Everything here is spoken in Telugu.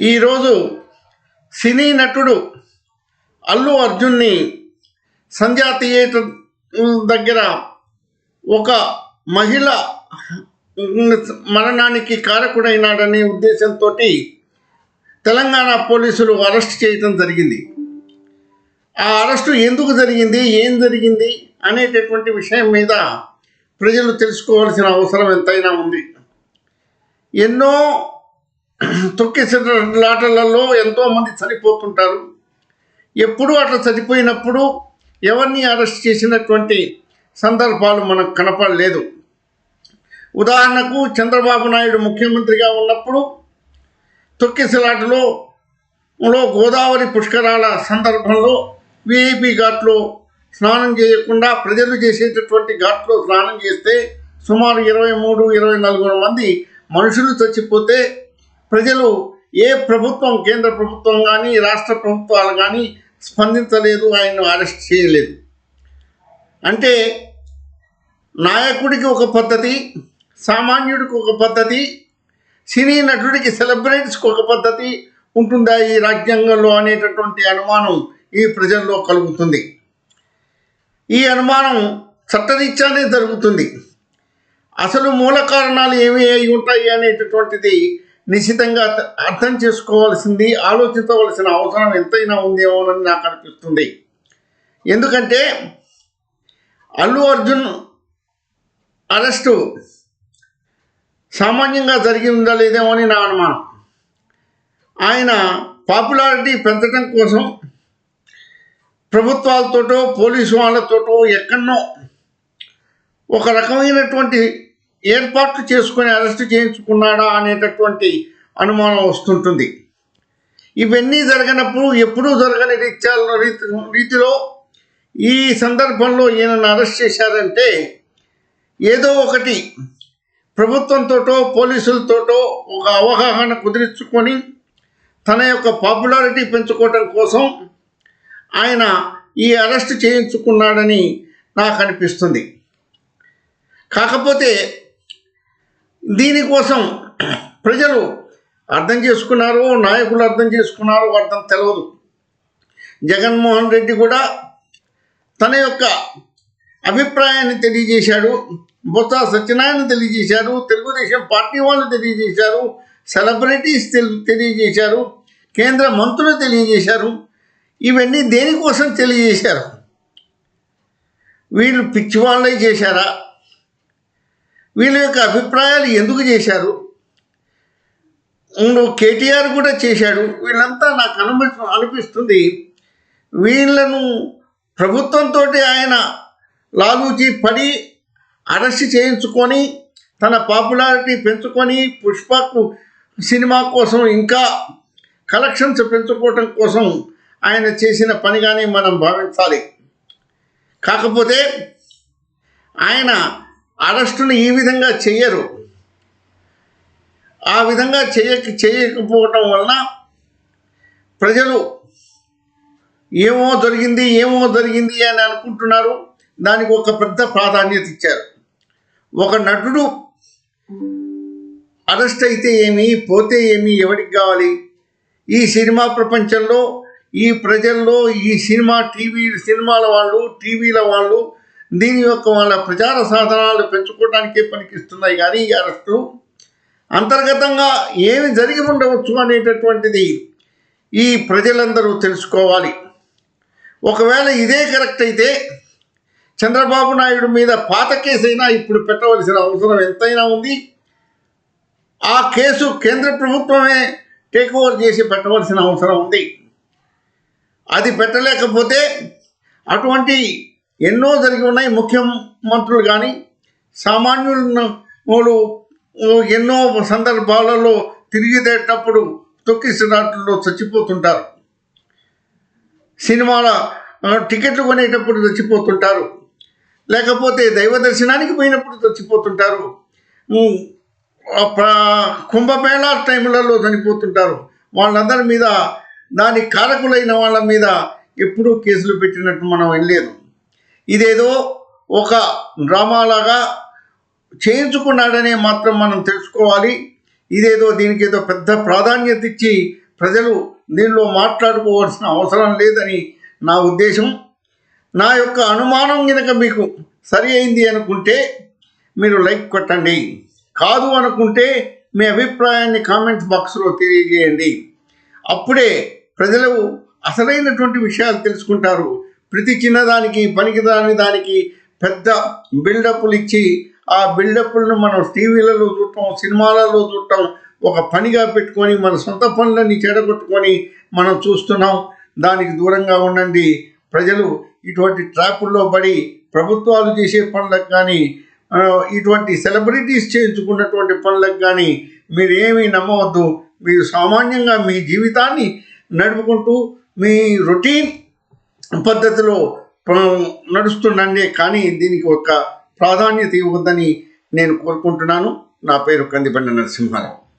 ఈరోజు సినీ నటుడు అల్లు అర్జున్ని సంధ్యా థియేటర్ దగ్గర ఒక మహిళ మరణానికి కారకుడైనాడనే ఉద్దేశంతో తెలంగాణ పోలీసులు అరెస్ట్ చేయటం జరిగింది. ఆ అరెస్టు ఎందుకు జరిగింది? ఏం జరిగింది? అనేటటువంటి విషయం మీద ప్రజలు తెలుసుకోవాల్సిన అవసరం ఎంతైనా ఉంది. ఎన్నో తొక్కిసలాటలలో ఎంతోమంది చనిపోతుంటారు. ఎప్పుడు అట్లా చనిపోయినప్పుడు ఎవరిని అరెస్ట్ చేసినటువంటి సందర్భాలు మనకు కనపడలేదు. ఉదాహరణకు చంద్రబాబు నాయుడు ముఖ్యమంత్రిగా ఉన్నప్పుడు తొక్కిసలాటలో లో గోదావరి పుష్కరాల సందర్భంలో విఐపి ఘాట్లో స్నానం చేయకుండా ప్రజలు చేసేటటువంటి ఘాట్లో స్నానం చేస్తే సుమారు ఇరవై మూడు ఇరవై నలుగురు మంది మనుషులు చచ్చిపోతే ప్రజలు ఏ ప్రభుత్వం కేంద్ర ప్రభుత్వం కానీ రాష్ట్ర ప్రభుత్వాలు కానీ స్పందించలేదు ఆయన్ను అరెస్ట్ చేయలేదు. అంటే నాయకుడికి ఒక పద్ధతి సామాన్యుడికి ఒక పద్ధతి సినీ నటుడికి సెలబ్రిటీస్కి ఒక పద్ధతి ఉంటుందా ఈ రాజ్యాంగంలో అనేటటువంటి అనుమానం ఈ ప్రజల్లో కలుగుతుంది. ఈ అనుమానం చట్టరీత్యానే జరుగుతుంది. అసలు మూల కారణాలు ఏమి అయి ఉంటాయి అనేటటువంటిది నిశ్చితంగా అర్థం చేసుకోవాల్సింది ఆలోచించవలసిన అవసరం ఎంతైనా ఉందేమోనని నాకు అనిపిస్తుంది. ఎందుకంటే అల్లు అర్జున్ అరెస్టు సామాన్యంగా జరిగి ఉందా లేదేమో అని నా అనుమానం. ఆయన పాపులారిటీ పెంచడం కోసం ప్రభుత్వాలతోటో పోలీసు వాళ్ళతోటో ఎక్కడనో ఒక రకమైనటువంటి ఏర్పాట్లు చేసుకొని అరెస్ట్ చేయించుకున్నాడా అనేటటువంటి అనుమానం వస్తుంటుంది. ఇవన్నీ జరగనప్పుడు ఎప్పుడూ జరగని రీత్యాల రీతి రీతిలో ఈ సందర్భంలో ఈయనను అరెస్ట్ చేశారంటే ఏదో ఒకటి ప్రభుత్వంతోటో పోలీసులతోటో ఒక అవగాహన కుదిరించుకొని తన యొక్క పాపులారిటీ పెంచుకోవటం కోసం ఆయన ఈ అరెస్ట్ చేయించుకున్నాడని నాకు అనిపిస్తుంది. కాకపోతే దీనికోసం ప్రజలు అర్థం చేసుకున్నారు నాయకులు అర్థం చేసుకున్నారు అర్థం తెలియదు జగన్మోహన్ రెడ్డి కూడా తన యొక్క అభిప్రాయాన్ని తెలియజేశాడు బొత్స సత్యనారాయణ తెలియజేశారు తెలుగుదేశం పార్టీ వాళ్ళు తెలియజేశారు సెలబ్రిటీస్ తెలి తెలియజేశారు కేంద్ర మంత్రులు తెలియజేశారు ఇవన్నీ దేనికోసం తెలియజేశారు? వీళ్ళు పిచ్చివాళ్ళే చేశారా? వీళ్ళ యొక్క అభిప్రాయాలు ఎందుకు చేశారు? కేటీఆర్ కూడా చేశాడు. వీళ్ళంతా నాకు అనుభి అనిపిస్తుంది. వీళ్ళను ప్రభుత్వంతో ఆయన లాలూచి పడి అరెస్ట్ చేయించుకొని తన పాపులారిటీ పెంచుకొని పుష్పకు సినిమా కోసం ఇంకా కలెక్షన్స్ పెంచుకోవటం కోసం ఆయన చేసిన పనిగానే మనం భావించాలి. కాకపోతే ఆయన అరెస్టును ఈ విధంగా చెయ్యరు. ఆ విధంగా చేయక చేయకపోవటం వలన ప్రజలు ఏమో జరిగింది ఏమో జరిగింది అని అనుకుంటున్నారు. దానికి ఒక పెద్ద ప్రాధాన్యత ఇచ్చారు. ఒక నటుడు అరెస్ట్ అయితే ఏమి పోతే ఏమి ఎవరికి కావాలి? ఈ సినిమా ప్రపంచంలో ఈ ప్రజల్లో ఈ సినిమా టీవీ సినిమాల వాళ్ళు టీవీల వాళ్ళు దీని యొక్క వాళ్ళ ప్రచార సాధనాలు పెంచుకోవడానికే పనికిస్తున్నాయి. కానీ ఈ అరెస్టులు అంతర్గతంగా ఏమి జరిగి ఉండవచ్చు అనేటటువంటిది ఈ ప్రజలందరూ తెలుసుకోవాలి. ఒకవేళ ఇదే కరెక్ట్ అయితే చంద్రబాబు నాయుడు మీద పాత కేసైనా ఇప్పుడు పెట్టవలసిన అవసరం ఎంతైనా ఉంది. ఆ కేసు కేంద్ర ప్రభుత్వమే టేక్ ఓవర్ చేసి పెట్టవలసిన అవసరం ఉంది. అది పెట్టలేకపోతే అటువంటి ఎన్నో జరిగి ఉన్నాయి. ముఖ్యమంత్రులు కానీ సామాన్యులు ఎన్నో సందర్భాలలో తిరిగితేటప్పుడు తొక్కిసినట్లు చచ్చిపోతుంటారు. సినిమాల టికెట్లు కొనేటప్పుడు చచ్చిపోతుంటారు. లేకపోతే దైవ దర్శనానికి పోయినప్పుడు చచ్చిపోతుంటారు. కుంభమేళా టైంలలో చనిపోతుంటారు. వాళ్ళందరి మీద దాని కారకులైన వాళ్ళ మీద ఎప్పుడూ కేసులు పెట్టినట్టు మనం వెళ్ళలేదు ఇదేదో ఒక డ్రామాలాగా చేయించుకున్నాడనే మాత్రం మనం తెలుసుకోవాలి. ఇదేదో దీనికి ఏదో పెద్ద ప్రాధాన్యత ఇచ్చి ప్రజలు దీనిలో మాట్లాడుకోవాల్సిన అవసరం లేదని నా ఉద్దేశం. నా యొక్క అనుమానం కనుక మీకు సరి అయింది అనుకుంటే మీరు లైక్ కొట్టండి. కాదు అనుకుంటే మీ అభిప్రాయాన్ని కామెంట్స్ బాక్స్లో తెలియజేయండి. అప్పుడే ప్రజలు అసలైనటువంటి విషయాలు తెలుసుకుంటారు. ప్రతి చిన్నదానికి పనికిదాని దానికి పెద్ద బిల్డప్లు ఇచ్చి ఆ బిల్డప్లను మనం టీవీలలో చూడటం సినిమాలలో చూడటం ఒక పనిగా పెట్టుకొని మన సొంత పనులన్నీ చెడగొట్టుకొని మనం చూస్తున్నాం. దానికి దూరంగా ఉండండి. ప్రజలు ఇటువంటి ట్రాపుల్లో పడి ప్రభుత్వాలు చేసే పనులకు కానీ ఇటువంటి సెలబ్రిటీస్ చేయించుకున్నటువంటి పనులకు కానీ మీరేమీ నమ్మవద్దు. మీరు సామాన్యంగా మీ జీవితాన్ని నడుపుకుంటూ మీ రొటీన్ పద్ధతిలో ప్ర- నడుస్తుండండి కానీ దీనికి ఒక ప్రాధాన్యత ఇవ్వద్దని నేను కోరుకుంటున్నాను. నా పేరు కందిపండి నరసింహారావు.